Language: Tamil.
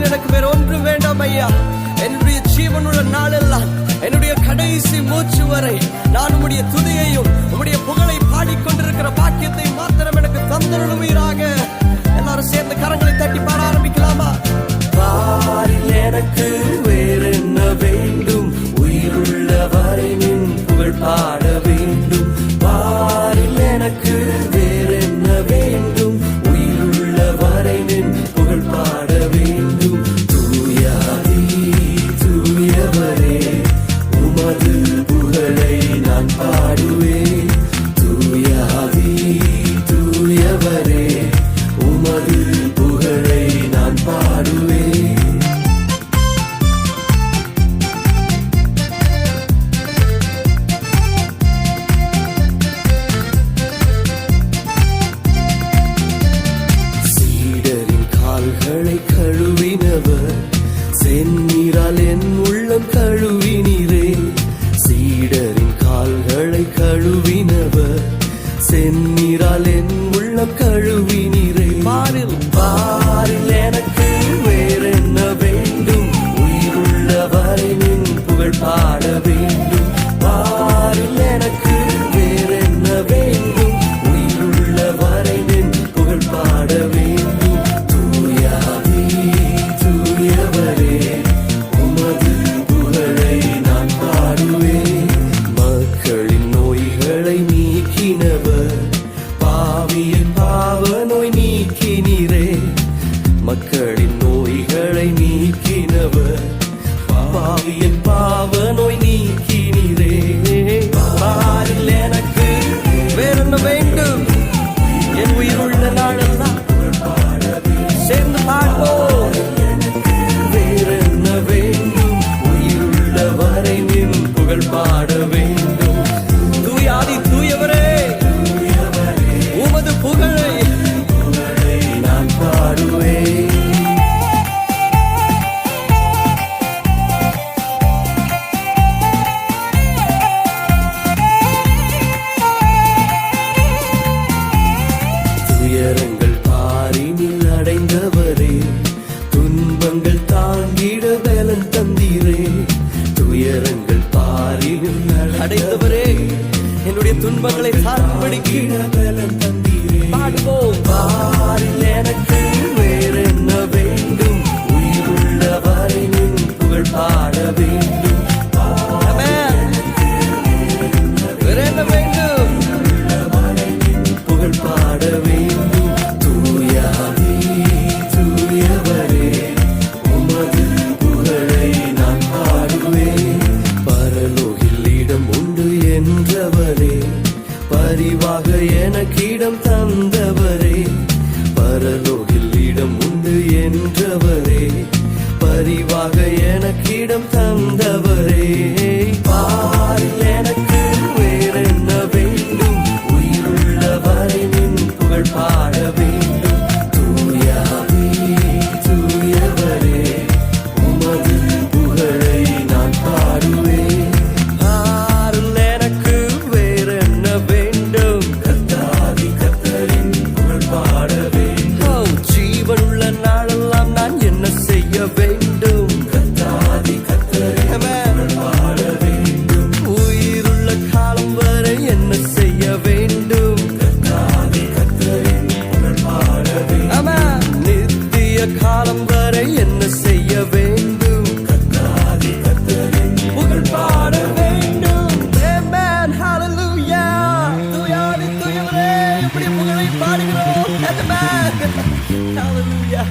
வாழ்க்கையில் எனக்கு வேற ஒன்றும் வேண்டாம் ஐயா. என்னுடைய ஜீவனுள்ள நாளெல்லாம் என்னுடைய கடைசி மூச்சு வரை நான் உடைய துதியையும் உடைய புகழை பாடிக்கொண்டிருக்கிற உமது புகழை நான் பாடுவேன். தூயாதி தூயவரே உமது புகழை நான் பாடுவேன். கால்களை கழுவினவர் செந்நீரால் என் உள்ளம் கழுவினீரே. சீடரின் கால்களை கழுவினவர். செந்நீரால் என் உள்ளம் கழுவினீரே பாரில் பாரில் எனக்கு நீரே மக்களின் நோய்களை நீக்கினவர். பாவியின் பாவ நோய் நீக்கினீரே துயரங்கள் பாரினில் அடைந்தவரே துன்பங்கள் தாங்கிட பலன் தந்தீரே துயரங்கள் பாரினில் அடைந்தவரே என்னுடைய துன்பங்களை தாக்கும்படிக்கு பலன் தந்தீரே. பாடுவோம். என்றவரே பரிவாக எனக்கிடம் தந்தவரே பரலோகில் இடம் உண்டு என்றவரே பரிவாக எனக்கிடம் தந்தவரே. காலம் வரை என்ன செய்ய வேண்டும்? கத்தாதி கத்தரின் புகழ் பாட வேண்டும். Amen. Hallelujah. தூயாதி தூயவரே இப்படி புகழை பாடுகிறோம். Amen. Hallelujah.